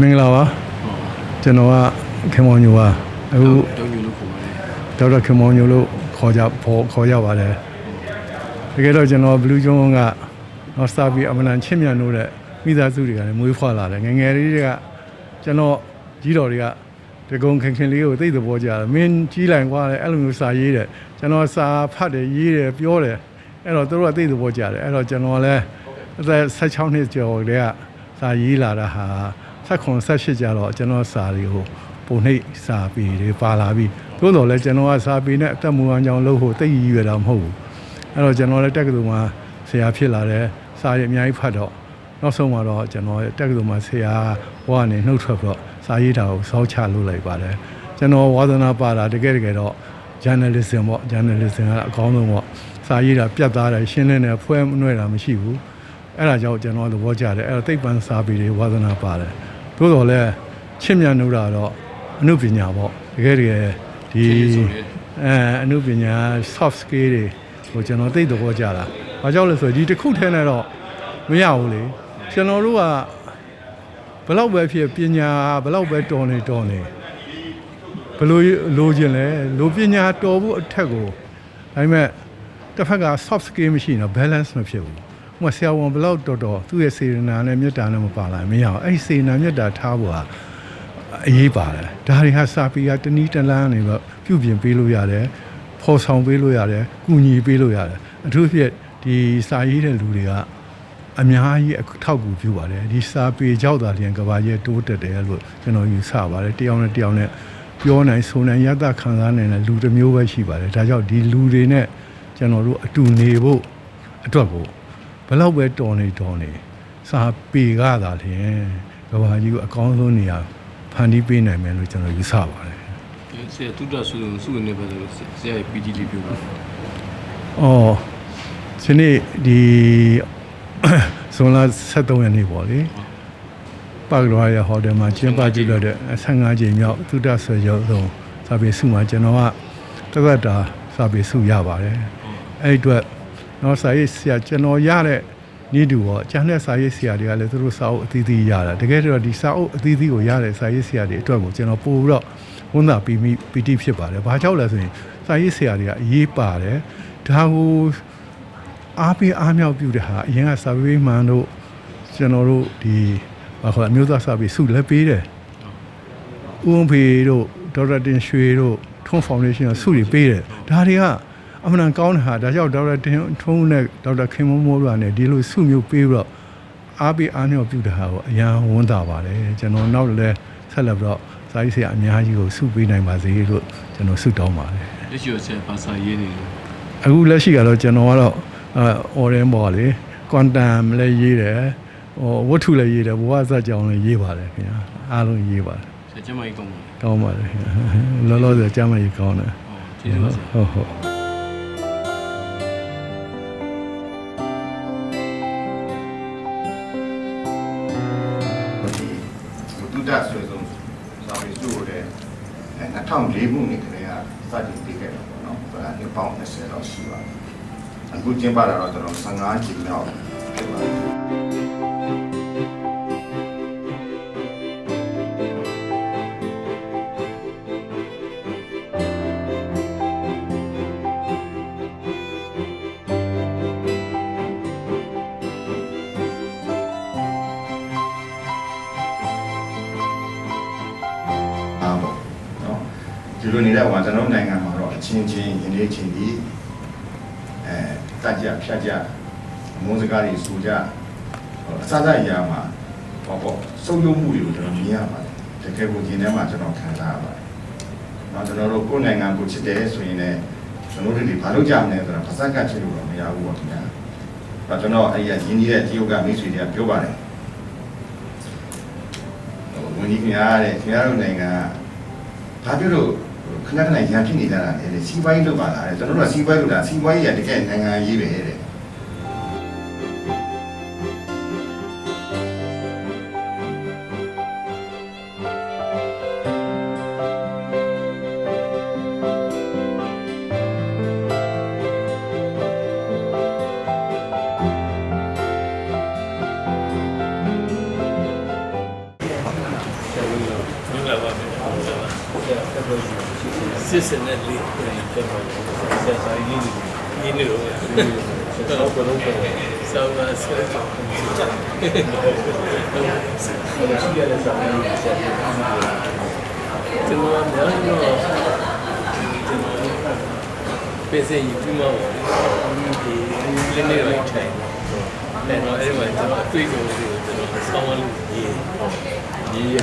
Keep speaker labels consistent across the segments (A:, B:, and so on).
A: မင်္ဂလာပါကျွန်တော်ကခင်မောင်ညိုပါအခု
B: တောင်းယူလို့ခေါ်ပါတယ်
A: ဒေါက်တာခင်မောင်ညိုလို့ခေါ်ကြခေါ်ခေါ်ကြပါတယ်တကယ်တော့ကျွန်တော်ဘလူးကျွန်းကတော့စပြီးအမလန်ချစ်မြတ်လို့တဲ့မိသားစုတွေကလည်းမွေးဖွားလာတယ်ငယ်ငယ်လေးတွေကကျွန်တော်ကြီးတော်တွေကတကုံခင်ခင်လေးကိုသိတဲ့ဘောကြတယ်မင်းကြီးလိုက်ကွာလေအဲ့လိုမျိုးစာရေးတယ်ကျွန်တော်စာဖတ်တယ်ရေးတယ်ပြောတယ်အဲ့တော့သူတို့ကသိတဲ့ဘောကြတယ်အဲ့တော့ကျွန်တော်လည်းအသက်16နှစ်ကျော်တည်းကစာရေးလာတာဟာ 16 18ကျတော့ကျွန်တော်စာတွေကိုပုံနှိပ်စာပေတွေပါလာပြီသို့တော်လည်းကျွန်တော်ကစာပေနဲ့အသက်မူအောင်ကြောင့်လို့ဟိုတိတ်ရည်ရတာမဟုတ်ဘူးအဲ့တော့ကျွန်တော်လည်းတက္ကသိုလ်မှာဆရာဖြစ်လာတယ်စာရည်အများကြီးဖတ်တော့နောက်ဆုံးမှာတော့ကျွန်တော်တက္ကသိုလ်မှာဆရာဘဝနဲ့နှုတ်ထွက်တော့စာရေးတာကိုစောက်ချလုပ်လိုက်ပါတယ်ကျွန်တော်ဝါသနာပါတာတကယ်တကယ်တော့ journalism ပေါ့ journalism ကအကောင်းဆုံးပေါ့စာရေးတာပြတ်သားတယ်ရှင်းလင်းတယ်ဖွဲမနှွဲတာမရှိဘူးအဲ့ဒါကြောင့်ကျွန်တော်သဘောကျတယ်အဲ့တော့သိပ္ပံစာပေတွေဝါသနာပါတယ် သို့တော်လည်းချစ်မြတ်နှုတ်တာတော့အမှုပညာပေါ့တကယ်တကယ်ဒီအဲအမှုပညာ soft skill တွေကိုကျွန်တော်သိတဲ့ဘောကြတာ။ဘာကြောင့်လဲဆိုတော့ဒီတစ်ခုထဲနဲ့တော့မရဘူးလေ။ကျွန်တော်တို့ကဘလောက်ပဲဖြစ်ပညာဘလောက်ပဲတော်နေတော်နေဘလို့လိုချင်လဲလိုပညာတော်ဖို့အထက်ကိုဒါပေမဲ့တစ်ဖက်က soft skill မရှိရင်တော့ balance မဖြစ်ဘူး။ ဟိုဆရာဝန်ဘလောက်တော်တော်သူ့ရဲ့စေတနာနဲ့မေတ္တာနဲ့မပါလာရင်မရအောင်။အဲ့ဒီစေတနာမေတ္တာထားဖို့ဟာအရေးပါတယ်ဒါတွေဟာစာပေကတနည်းတစ်လမ်းနေတော့ပြုပြင်ပေးလို့ရတယ်ဖော်ဆောင်ပေးလို့ရတယ်ကုညီပေးလို့ရတယ်အထူးဖြင့်ဒီစာရေးတဲ့လူတွေကအများကြီးအထောက်အကူပြုပါတယ်ဒီစာပေကြောက်တာလျင်ကဘာရဲ့တိုးတက်တယ်လို့ကျွန်တော်ယူဆပါတယ်တယောက်နဲ့တယောက်နဲ့ပြောနိုင်ဆိုနိုင်ရတခံစားနိုင်တဲ့လူတစ်မျိုးပဲရှိပါတယ်ဒါကြောင့်ဒီလူတွေနဲ့ကျွန်တော်တို့အတူနေဖို့အတွက်ကို ဘယ်လောက်ပဲတော်နေတော်နေစာပေကသာလျင်ကဘာကြီးကိုအကောင်းဆုံးနေရာဖန်တီးပေးနိုင်မယ်လို့ကျွန်တော်ယူဆပါတယ်
B: ဆရာတူတာဆူဆူနေပါလို့ဆရာရဲ့ PD လေးပြောပါ။
A: အော်ဒီနေ့ဒီဇွန်လ23ရက်နေ့ပေါ့လေ။ပါကရွာရဟိုတယ်မှာကျင်းပကြည့်လို့တဲ့15ကြိမ်မြောက်သုဒ္ဓဆွေရုံဆုံးစာပေစုမှာကျွန်တော်ကတသက်တာစာပေစုရပါတယ်။အဲ့ဒီအတွက် တော့စာရေးဆရာကျွန်တော်ရတဲ့နေတူပေါ့ကျန်တဲ့စာရေးဆရာတွေကလည်းသူတို့စာအုပ်အသီးသီးရတာတကယ်တော့ဒီစာအုပ်အသီးသီးကိုရတဲ့စာရေးဆရာတွေအတွက်ကိုကျွန်တော်ပို့ပြီးတော့ဝန်တာပြီးမိပီတိဖြစ်ပါတယ်။ဘာကြောင့်လဲဆိုရင်စာရေးဆရာတွေကအရေးပါတယ်။ဒါကိုအားပေးအားမြောက်ပြုတဲ့ဟာအရင်ကစာပေမှန်တို့ကျွန်တော်တို့ဒီဘာခေါ်လဲအမျိုးသားစာပေစုလည်းပေးတယ်။ဦးအောင်ဖေတို့ဒေါက်တာတင်ရွှေတို့ထွန်းဖောင်ဒေးရှင်းကစုတွေပေးတယ်။ဒါတွေက အမှန်တန်ကောင်းတဲ့ဟာဒါကြောင့်ဒေါက်တာတင်ထွန်းနဲ့ဒေါက်တာခင်မိုးမိုးတို့ကနေဒီလိုစုမျိုးပေးပြီးတော့အားပေးအားမြောက်ပြုတဲ့ဟာကိုအရန်ဝန်တာပါတယ်။ကျွန်တော်နောက်လည်းဆက်လက်ပြီးတော့စာရေးဆရာအများကြီးကိုစုပေးနိုင်ပါစေလို့ကျွန်တော်ဆုတောင်းပါတယ်။
B: လက်ရှိဆရာပါစာရေးနေတယ်
A: အခုလက်ရှိကတော့ကျွန်တော်ကတော့အဲ orange ပေါ့လေ quantum လည်းရေးတယ်ဟိုဝတ္ထုလည်းရေးတယ်ဘဝဇာတ်ကြောင်လည်းရေးပါတယ်ခင်ဗျာအားလုံးရေးပါတယ်
B: ဆရာကျမကြီးကောင်းပါ
A: ကောင်းပါတယ်ခင်ဗျာလောလောဆယ်ကြားမကြီးကောင်းတယ်
B: ဟောကျေးဇူးပါဆရာ
A: ဟုတ်ဟုတ်
C: 2004ခုနှစ်ကလေးကစတင်တည်ခဲ့တာပေါ့နော်။အဲနှစ်ပေါင်း20လောက်ရှိပါတယ်။အခုကျင်းပတာတော့ကျွန်တော်15ကြိမ်မြောက်ဖြစ်ပါတယ် လိုနေတဲ့ဟိုကျွန်တော်တို့နိုင်ငံမှာတော့အချင်းချင်းယနေ့ချင်းဒီအဲတက်ကြဖြတ်ကြမုန်းစကားတွေဆိုကြဟိုအစစအရာမှာဟောပေါ့စုံယုံမှုတွေကိုကျွန်တော်မြင်ရပါတယ်တကယ်ကိုဒီထဲမှာကျွန်တော်ခံစားရပါတယ်နော်ကျွန်တော်တို့ကိုယ်နိုင်ငံကိုချစ်တယ်ဆိုရင်လည်းကျွန်တော်တို့ဒီဘာလို့ကြမလဲဆိုတော့ပါစက်ကချစ်လို့တော့မရဘူးပေါ့ခင်ဗျာအဲကျွန်တော်အဲ့ဒီရင်းနှီးတဲ့တရုတ်ကမိတ်ဆွေတွေကပြောပါတယ်ဟိုဝန်ကြီးခင်ဗျားတဲ့ခင်ဗျားတို့နိုင်ငံကဘာဖြစ်လို့ ခဏခဏရန်ဖြစ်နေကြတာလဲတဲ့စီးပွားရေးလုပ်ပါလားတဲ့ကျွန်တော်တို့ကစီးပွားရေးလုပ်တာစီးပွားရေးရတကယ်နိုင်ငံရေးပဲတဲ့
D: စစ်စနဲ့လေးပြန်ပါဆက်ဆိုင်လေးဒီနေ့တော့တော့ဘယ်လိုပဲဆောင်းလာဆက်ချောင်းရှိရတဲ့စာရင်းကိုဆက်ပြီးကျွန်တော်များတော့ကျွန်တော်ပြင်ဆင်ယူပြီးမှပေါ့ဒီလင်းနေလိုက်ထိုင် တယ်တော့အဲ့ဒီမှာကျွန်တော်အတွေ့အကြုံတွေကိုကျွန်တော်ဆောင်းလို့ရေးရေးရ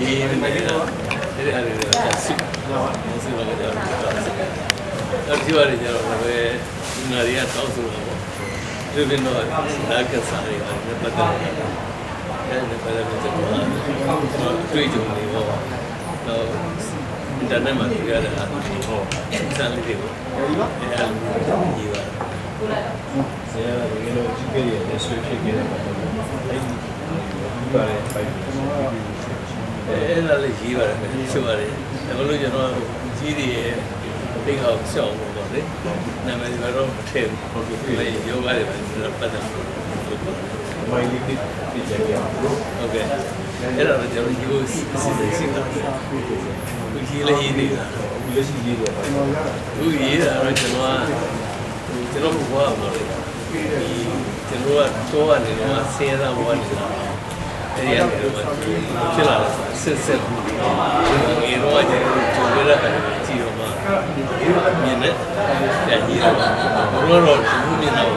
D: ရေးရေးနေတယ်အဲ့ဒီအရာတွေကစစ်စစ်ပါကြတယ်အဲ့ဒီဟာတွေကျတော့လည်းဒီနာရီကတောက်ဆိုတာပေါ့ဒီလိုတော့လာကစားရတာပတ်သက်တယ်အဲ့ဒါပတ်သက်တဲ့ကျွန်တော်အတွေ့အကြုံတွေပေါ့တော့အင်တာနက်မှာတွေ့ရတာဟောစမ်းလေးတွေပေါ့အဲ့ဒါ လိုရေးပါ
B: ဆရာကဒီလိုကြည့်ခဲ့ရတဲ့ဆွေးဖြစ်ခဲ့တဲ့ပုံစံအဲ့ဒီပါလေပိုက်ပြီး
D: အဲ့ဒါလေးရေးပါတယ်ဆိုပါတယ်ဒါမလို့ကျွန်တော်ကြီးတွေရဲ့တိတ်အောင်ရှောင်းလို့ပေါ့လေနာမည်ကတော့မထည့်ဘူးဟုတ်ကဲ့လေယောဂတွေပဲပတ်သက်လို့
B: မိုင်းလေးတစ်ပြကြရအောင်
D: ဟုတ်ကဲ့အဲ့ဒါတော့ကျွန်တော်ယူစီစီစီတာခုကြီးလေးရေးနေတာ
B: အခုလက်ရှိရေးတော့
D: ခုရေးတာတော့ကျွန်တော် ကကျွန်တော်ဘဝမှာလေဒီကျွန်တော်ကတော့ကနေတော့ဆင်းရဲဘဝနေတာအဲ့ဒီကနေတော့ဖြစ်လာတယ်စစ်စစ်ငေတော့ကျွန်တော်ကြုံရတဲ့အခါကြည့်တော့မှမြင်တဲ့ပြန်ကြီးတော့ဘုရားတော်ဘုမြင်တော့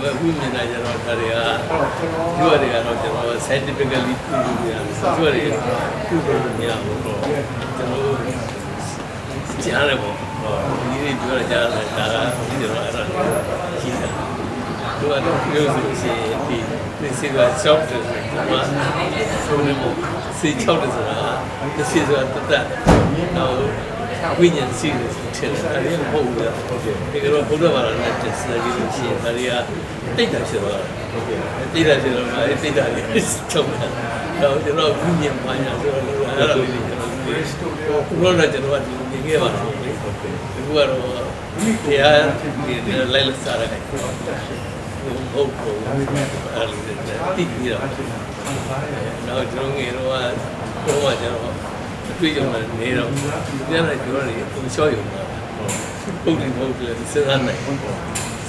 D: ဘယ်ဘုမြင်တာကျတော့ဒါတွေကဒီဝတွေကတော့ကျွန်တော် scientifically ပြုလို့ရတယ်ဒီဝတွေပြုလို့မရဘူးတော့ကျွန်တော်ကြားတယ်ပေါ့ ဒီနေ့ပြောရကြတာဒါကဒီတော့အဲ့ဒါကြီးတာသူကတော့ပြောဆိုရှင်ဒီဒီစီကရှောက်တယ်မှာဆိုနေမို့စီချောက်တယ်ဆိုတာဒီစီဆိုတာတတ်တော့ဝိညာဉ်စီတယ်ထင်တယ်အဲ့ဒီမဟုတ်ဘူးလေဟုတ်ကဲ့ဒီကတော့ဘုရားဘာသာနဲ့တက်စနေလို့ရှိရင်ဒါတွေကတိတ်တာဖြစ်သွားတယ်ဟုတ်ကဲ့တိတ်တာဖြစ်တော့အဲ့တိတ်တာလေးချုပ်တာတော့ကျွန်တော်ဝိညာဉ်ပါညာဆိုတော့အဲ့ဒါလေးကျွန်တော်ဒီဘုရားကကျွန်တော်ကဒီနေခဲ့ပါတော့ လေဟုတ်ကဲ့ဒီကတော့တရားဒီလိုက်လက်စားရတယ်ဟုတ်ဟုတ်အဲ့ဒီတိတ်ပြီးတော့နောက်ကျွန်တော်ငယ်တော့တော့ကျွန်တော်အတွေ့အကြုံနဲ့နေတော့ပြန်လာပြောရတယ်သူလျှော့ရုံပါဟုတ်တယ်ဟုတ်တယ်စဉ်းစားနိုင်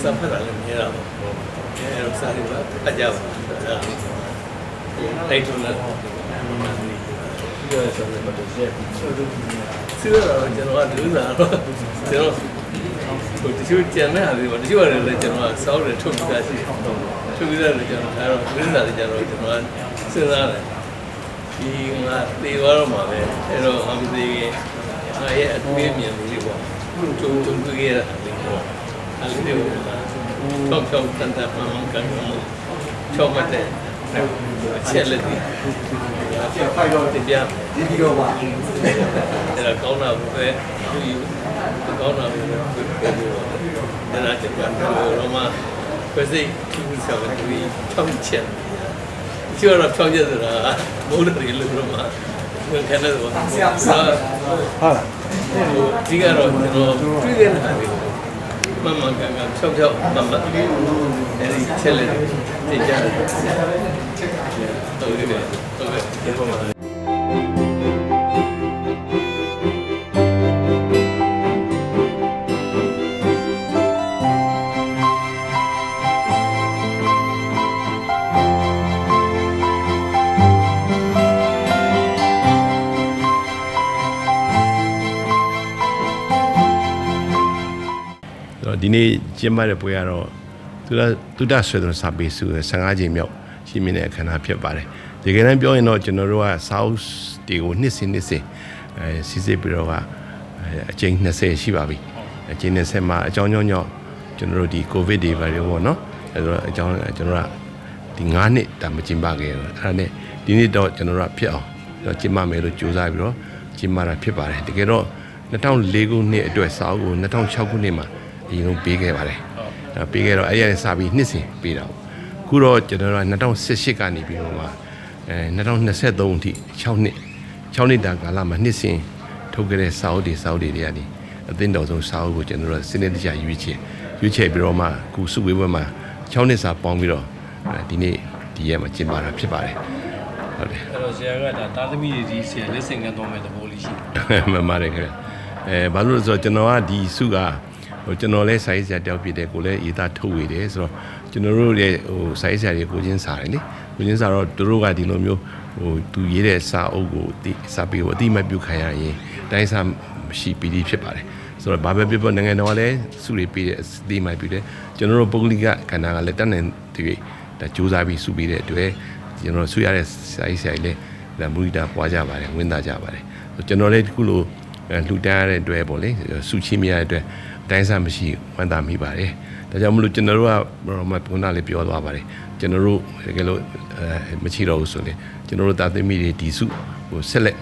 D: စပ်ဖက်လာလည်းမြင်ရပါအဲတော့စားရပါအကြပါတိုက်ထုံးလာ
B: ဒီရဆိုတော့တော့ဆက်ပြီး
D: စီးတော့ကျွန်တော်ကလူနာတော့ကျွန်တော်ဟိုတချို့ကြံတဲ့ဟာတွေပေါ့တချို့ရတယ်လည်းကျွန်တော်ကစောက်တယ်ထုတ်ပြီးသားရှိတယ်ထုတ်ပြီးသားလည်းကျွန်တော်အဲတော့လူနာတွေကျွန်တော်ကျွန်တော်ကစဉ်းစားတယ်ဒီငါသေသွားတော့မှာပဲအဲတော့အမသေးခင်ငါရဲ့အတွေးအမြင်လေးပေါ့ကျုံကျုံတွေ့ရတာလေးပေါ့အဲ့ဒီလိုတော့တော့တန်တမှန်မှန်ကန်တော့ချောမတဲ့အချက်လက်တွေ ဖိုက်တော့တရား
E: ဒီဒီတော့ပါ
D: အဲ့ဒါကောင်းတာပဲသူယူကောင်းတာပဲပြောပြောအဲ့ဒါကျွန်တော်တော့မှပဲစိတ်သူ့ဆောက်သူဖြောင်းချက်ကျတော့ဖြောင်းချက်ဆိုတာဘုရားတွေလို့တော့မှဝင်ခနဲ့တော့ဆရာဆရာ
A: ဟုတ်လား
D: ဒီကတော့ကျွန်တော်တွေ့ခဲ့တာလေမမကန်ကန်ဖြောင်းဖြောင်းမမအဲ့ဒီချက်လက်တွေတင်ကြတယ်ဟုတ်ကဲ့ဟု တ်ကဲ့ဒီပေါ်မှာ
F: ဆိုတော့ဒီနေ့ကျင်းပတဲ့ပွဲကတော့သူကသူတဆွေသွန်စာပေစု15ချိန်မြောက်ရှင်းမြင်တဲ့အခမ်းအနားဖြစ်ပါတယ် ဒီကနေ့ပြောရင်တော့ကျွန်တော်တို့က South ဒီကိုနှစ်စဉ်နှစ်စဉ်အဲစီစစ်ပြီးတော့ကအချိန်20ရှိပါပြီအချိန်20မှာအကြောင်းကြောင့်ကြောင့်ကျွန်တော်တို့ဒီ covid တွေပါရောပေါ့နော်အဲဆိုတော့အကြောင်းကျွန်တော်ကဒီ9နှစ်တာမကျင်းပခဲ့တော့အဲ့ဒါနဲ့ဒီနေ့တော့ကျွန်တော်တို့ကဖြစ်အောင်ကျွန်တော်ကျင်းပမယ်လို့ကြိုးစားပြီးတော့ကျင်းပတာဖြစ်ပါတယ်တကယ်တော့2004ခုနှစ်အတွက်စာအုပ်ကို2006ခုနှစ်မှာအရင်ဆုံးပေးခဲ့ပါတယ်အဲပေးခဲ့တော့အဲ့ဒီကနေစပြီးနှစ်စဉ်ပေးတာပေါ့ခုတော့ကျွန်တော်တို့က2018ကနေပြီးတော့မှ အဲ2023အထိ6နှစ်6နှစ်တာကာလမှာနှစ်စဉ်ထုတ်ခဲ့တဲ့စာအုပ်တွေစာအုပ်တွေတွေကနေအသင်းတော်ဆုံးစာအုပ်ကိုကျွန်တော်တို့စနစ်တကျရွေးချယ်ရွေးချယ်ပြီးတော့မှခုစုဝေးပွဲမှာ6နှစ်စာပေါင်းပြီးတော့အဲဒီနေ့ဒီရက်မှာကျင်းပတာဖြစ်ပါတယ်ဟုတ်တယ်
D: အဲ့တော့ဆရာကဒါတာသမီတွေဒီဆရာလက်ဆင့်ကမ်းသွားမဲ့သဘောလေးရှိတယ်
F: မှန်ပါတယ်ခင်ဗျအဲဘာလို့လဲဆိုတော့ကျွန်တော်ကဒီစုကဟိုကျွန်တော်လဲစာရေးဆရာတယောက်ဖြစ်တယ်ကိုလည်းရေးသားထုတ်ဝေတယ်ဆိုတော့ကျွန်တော်တို့ရဲ့ဟိုစာရေးဆရာတွေကိုချင်းစာတယ်လေ ကိုချင်းစာတော့သူတို့ကဒီလိုမျိုးဟိုသူရေးတဲ့စာအုပ်ကိုဒီစာပေကိုအတိမတ်ပြုခံရရင်တိုင်းစာမရှိပြီးဒီဖြစ်ပါတယ်ဆိုတော့ဘာပဲဖြစ်ဖြစ်နိုင်ငံတော်ကလည်းစုတွေပြီးတဲ့အတိမတ်ပြုတယ်ကျွန်တော်တို့ပုဂ္ဂလိကကဏ္ဍကလည်းတက်နိုင်တွေဒါစူးစမ်းပြီးစုပြီးတဲ့အတွက်ကျွန်တော်ဆွေးရတဲ့စာရေးဆရာကြီးလည်းဒါမူရီတာပွားကြပါတယ်ဝင်သားကြပါတယ်ကျွန်တော်လည်းဒီခုလိုအဲလှူဒန်းရတဲ့အတွက်ပေါ့လေစုချင်းမရတဲ့အတွက်အတိုင်းစားမရှိဝမ်းသာမိပါတယ်ဒါကြောင့်မလို့ကျွန်တော်တို့ကဘာမှခုနလေးပြောသွားပါတယ် ကျွန်တော်တို့တကယ်လို့အဲမချီတော့ဘူးဆိုရင်ကျွန်တော်တို့တာသမီတွေဒီစုဟိုဆက်လက်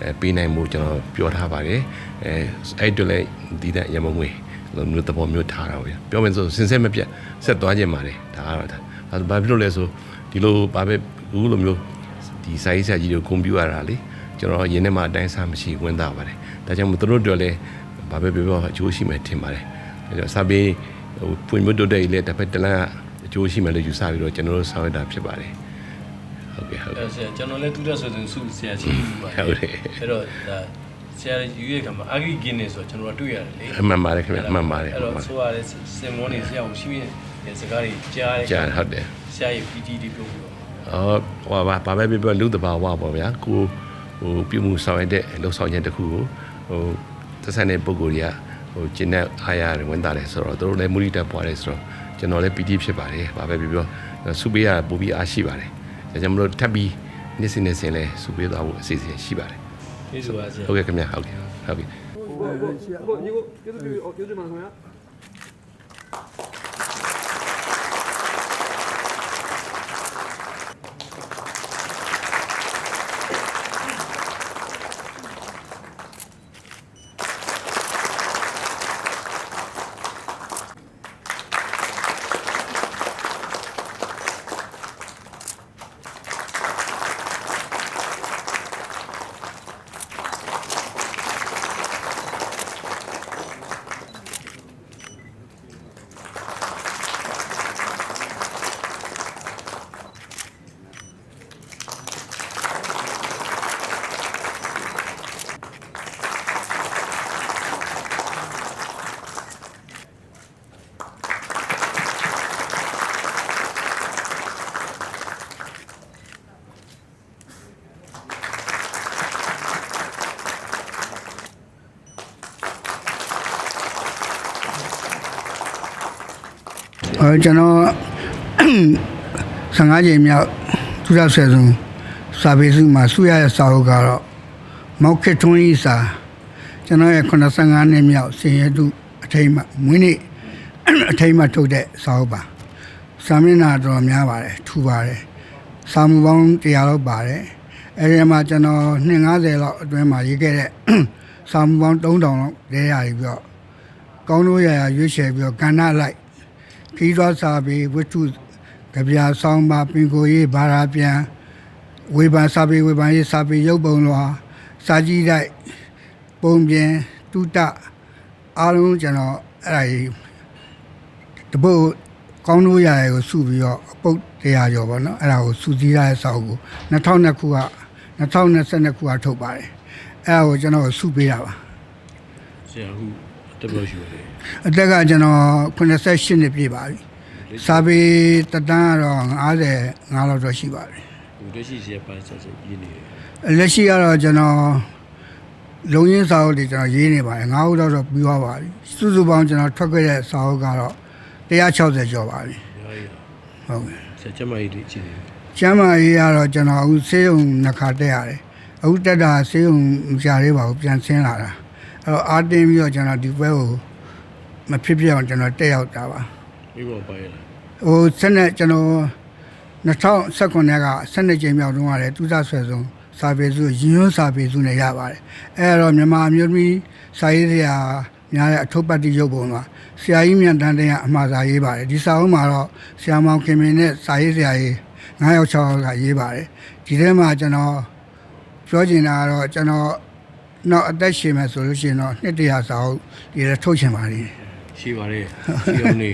F: အဲပေးနိုင်မှုကျွန်တော်ပြောထားပါတယ်အဲအဲ့အတွက်လည်းဒီတဲ့ရမငွေလိုမျိုးသဘောမျိုးထားတာပေါ့ဗျာပြောမယ်ဆိုစင်ဆက်မပြတ်ဆက်သွားခြင်းပါတယ်ဒါကတော့ဒါဘာဖြစ်လို့လဲဆိုဒီလိုဘာပဲအခုလိုမျိုးဒီစာရေးဆရာကြီးတွေကိုကွန်ပျူတာလေကျွန်တော်ရင်းထဲမှာအတိုင်းစားမရှိဝင်သားပါတယ်ဒါကြောင့်မို့သူတို့တို့လည်းဘာပဲပြောပြောအကျိုးရှိမယ်ထင်ပါတယ်အဲတော့စာပေဟိုဖွင့်မတို့တဲ့ကြီးလည်းတစ်ဖက်တစ်လမ်းအ ကျိုးရှိမယ်လို့ယူဆပြီးတော့ကျွန်တော်တို့ဆောင်ရွက်တာဖြစ်ပါတယ်ဟုတ်ကဲ့ဟုတ်ကဲ့
D: အဲ့ဆရာကျွန်တော်လည်းတူတဲ့ဆိုရင်စုဆရာချင်းယူပါတယ်
F: ဟုတ်တယ်
D: အဲ့တော့ဒါဆရာယူရဲ့ကမှာအာဂီကင်းနေဆိုတော့ကျွန်တော်တို့တွေ့ရတယ်လေ
F: အမှန်ပါတယ်ခင်ဗျအမှန်ပါတယ်
D: အဲ့တော့ဆိုရတဲ့စင်မောနေဆရာကိုရှိရဲ့စကားတွေကြားတယ်
F: ကြာဟုတ်တယ်
D: ဆရာရဲ့ PT တွေပြောပြီးတော့
F: အော်ဟိုဘာဘာပဲပြောပြောလူတဘာဝပေါ့ဗျာကိုဟိုပြုမှုဆောင်ရတဲ့လှုပ်ဆောင်ချက်တစ်ခုကိုဟိုသက်ဆိုင်တဲ့ပုံကိုယ်ကြီးကဟိုကျင်းတဲ့အားရတယ်ဝင်တာတယ်ဆိုတော့တို့လည်းမူရိတက်ပွားတယ်ဆိုတော့ ကျွန်တော်လည်းပီတိဖြစ်ပါတယ်။ဘာပဲပြောပြောစုပေးရပူပြီးအားရှိပါတယ်။ဒါကြောင့်မလို့ထပ်ပြီးနေ့စဉ်နေ့စဉ်လည်းစုပေးသွားဖို့အစီအစဉ်ရှိပါတယ်။
D: ကျေးဇူးပါဆရာ။
F: ဟုတ်ကဲ့ခင်ဗျာဟုတ်ကဲ့ဟုတ်ကဲ့
E: ကိုကိုညီကိုကျေးဇူးပြုကျေးဇူးပါခင်
G: ဗျာ။ ကျွန်တော်15ချိန်မြောက်သူရဆယ်ဆုံးစာပေစုမှာစုရရဲ့စာအုပ်ကတော့မောက်ခစ်ထွန်းဤစာကျွန်တော်ရဲ့85နှစ်မြောက်စင်ရတုအထိမ်းအမှတ်မွေးနေ့အထိမ်းအမှတ်ထုတ်တဲ့စာအုပ်ပါ။စာမျက်နှာတော်တော်များပါတယ်ထူပါတယ်။စာမှုပေါင်း100လောက်ပါတယ်။အဲဒီမှာကျွန်တော်250လောက်အတွင်းမှာရေးခဲ့တဲ့စာမှုပေါင်း3000လောက်လဲရပြီးတော့ကောင်းလို့ရရရွေးချယ်ပြီးတော့ကဏ္ဍလိုက် ခီးသွားစာပေဝိတ္ထုကြပြာဆောင်ပါပင်ကိုရေးဘာသာပြန်ဝေဘာစာပေဝေဘာရေးစာပေရုပ်ပုံလွာစာကြည့်တိုက်ပုံပြင်တုတအားလုံးကျွန်တော်အဲ့ဒါကြီးတပုတ်ကောင်းလို့ရရကိုစုပြီးတော့အပုတ်တရားကျော်ပေါ့နော်အဲ့ဒါကိုစုစည်းရတဲ့စာအုပ်ကို2002ခုက2022ခုကထုတ်ပါတယ်အဲ့ဒါကိုကျွန်တော်စုပေးတာပါ
D: ဆရာအခု တက်ပြောရှိပါတယ်
G: အသက်ကကျွန်တော်88နှစ်ပြည့်ပါပြီစာပေတတန်းကတော့55လောက်တော့ရှိပါပြီ
D: ဟိုတက်ရှိဆရာပါဆက်ဆက်ရင်းနေတယ်
G: လက်ရှိကတော့ကျွန်တော်လုံရင်းစာအုပ်တွေကျွန်တော်ရေးနေပါတယ်9ဦးလောက်တော့ပြီးသွားပါပြီစုစုပေါင်းကျွန်တော်ထွက်ခဲ့တဲ့စာအုပ်ကတော့160ကျော်ပါပြီ
D: ညာရီ
G: ဟုတ်ကဲ့
D: ဆရာကျမကြီးတွေကြည့်နေတယ်
G: ကျမ်းမာရေးကတော့ကျွန်တော်အခုဆေးရုံနှစ်ခါတက်ရတယ်အခုတက်တာဆေးရုံမကြသေးပါဘူးပြန်ဆင်းလာတာ အဲ့တော့အာတင်းပြီးတော့ကျွန်တော်ဒီဘက်ကိုမဖြစ်ဖြစ်အောင်ကျွန်တော်တက်ရောက်တာပါ
D: မိဘပါရလား
G: ဟိုဆက်နဲ့ကျွန်တော်2019က12ကြိမ်မြောက်တုန်းကလည်းသူစားဆွဲဆုံးစာပေစုရင်းရွန်းစာပေစုနဲ့ရပါတယ်အဲတော့မြန်မာအမျိုးသမီးစာရေးဆရာများတဲ့အထုပ်ပတ်တိရုပ်ပုံမှာဆရာကြီးမြန်တန်းတင်ကအမှားစာရေးပါတယ်ဒီစာအုပ်မှာတော့ဆရာမောင်ခင်မင်းနဲ့စာရေးဆရာကြီး9ယောက်6ယောက်ကရေးပါတယ်ဒီထဲမှာကျွန်တော်ပြောချင်တာကတော့ကျွန်တော် နောက်အသက်ရှင်မယ်ဆိုလို့ရှိရင်တော့နှစ်တရာစာအုပ်ဒီလည်းထုတ်ချင်ပါလိမ့်
D: ရှိပါတယ်ရှိအောင်နေ